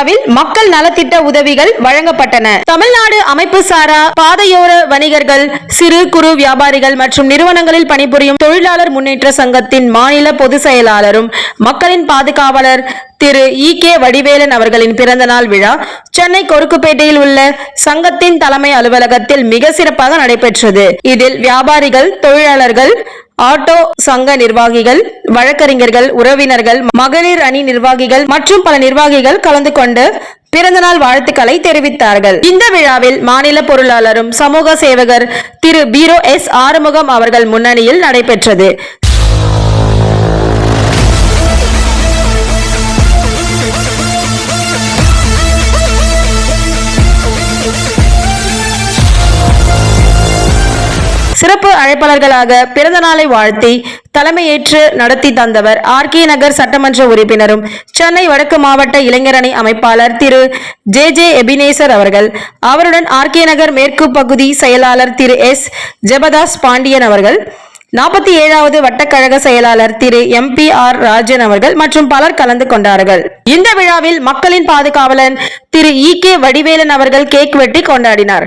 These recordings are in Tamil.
விழாவில் மக்கள் நலத்திட்ட உதவிகள் வழங்கப்பட்டன. தமிழ்நாடு அமைப்பு சாரா பாதையோர வணிகர்கள் சிறு குறு வியாபாரிகள் மற்றும் நிறுவனங்களில் பணிபுரியும் தொழிலாளர் முன்னேற்ற சங்கத்தின் மாநில பொதுச் செயலாளரும் மக்களின் பாதுகாவலர் திரு இ கே வடிவேலன் அவர்களின் பிறந்தநாள் விழா சென்னை கொருக்குப்பேட்டையில் உள்ள சங்கத்தின் தலைமை அலுவலகத்தில் மிக சிறப்பாக நடைபெற்றது. இதில் வியாபாரிகள் தொழிலாளர்கள் ஆட்டோ சங்க நிர்வாகிகள் வழக்கறிஞர்கள் உறவினர்கள் மகளிர் அணி நிர்வாகிகள் மற்றும் பல நிர்வாகிகள் கலந்து கொண்டு பிறந்தநாள் வாழ்த்துக்களை தெரிவித்தார்கள். இந்த விழாவில் மாநில பொருளாளரும் சமூக சேவகர் திரு பீரோ எஸ் ஆறுமுகம் அவர்கள் முன்னணியில் நடைபெற்றது. சிறப்பு அழைப்பாளர்களாக பிறந்த நாளை வாழ்த்தி தலைமையேற்று நடத்தி தந்தவர் ஆர் கே நகர் சட்டமன்ற உறுப்பினரும் சென்னை வடக்கு மாவட்ட இளைஞரணி அமைப்பாளர் திரு ஜே ஜே எபினேசர் அவர்கள் அவருடன் ஆர் கே நகர் மேற்கு பகுதி செயலாளர் திரு எஸ் ஜெபதாஸ் பாண்டியன் அவர்கள் நாற்பத்தி ஏழாவது வட்டக்கழக செயலாளர் Thiru M P R Rajan அவர்கள் மற்றும் பலர் கலந்து கொண்டார்கள். இந்த விழாவில் மக்களின் பாதுகாவலன் திரு இ கே வடிவேலன் அவர்கள் கேக் வெட்டி கொண்டாடினார்.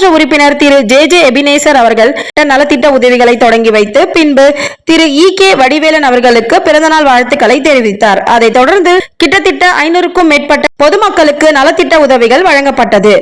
சட்டமன்ற உறுப்பினர் திரு ஜே ஜே எபினேசர் அவர்கள் நலத்திட்ட உதவிகளை தொடங்கி வைத்து பின்பு திரு இ கே வடிவேலன் அவர்களுக்கு பிறந்தநாள் வாழ்த்துக்களை தெரிவித்தார். அதைத் தொடர்ந்து கிட்டத்தட்ட ஐநூறுக்கும் மேற்பட்ட பொதுமக்களுக்கு நலத்திட்ட உதவிகள் வழங்கப்பட்டது.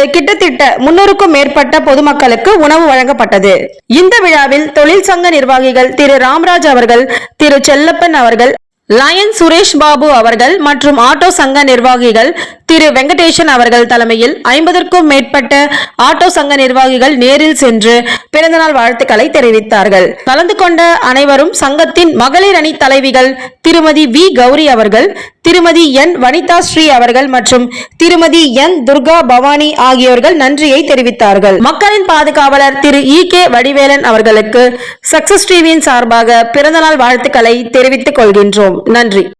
இன்று கிட்டத்தட்ட முன்னூறுக்கும் மேற்பட்ட பொதுமக்களுக்கு உணவு வழங்கப்பட்டது. இந்த விழாவில் தொழிற்சங்க நிர்வாகிகள் திரு ராம்ராஜ் அவர்கள் திரு செல்லப்பன் அவர்கள் லயன் சுரேஷ் பாபு அவர்கள் மற்றும் ஆட்டோ சங்க நிர்வாகிகள் திரு வெங்கடேசன் அவர்கள் தலைமையில் ஐம்பதற்கும் மேற்பட்ட ஆட்டோ சங்க நிர்வாகிகள் நேரில் சென்று பிறந்தநாள் வாழ்த்துக்களை தெரிவித்தார்கள். கலந்து கொண்ட அனைவரும் சங்கத்தின் மகளிர் அணி தலைவிகள் திருமதி வி. கௌரி அவர்கள் திருமதி என். வனிதா ஸ்ரீ அவர்கள் மற்றும் திருமதி என். துர்கா பவானி ஆகியோர்கள் நன்றியை தெரிவித்தார்கள். மக்களின் பாதுகாவலர் திரு இ. கே. வடிவேலன் அவர்களுக்கு சக்சஸ் டிவியின் சார்பாக பிறந்தநாள் வாழ்த்துக்களை தெரிவித்துக் கொள்கின்றோம். நன்றி.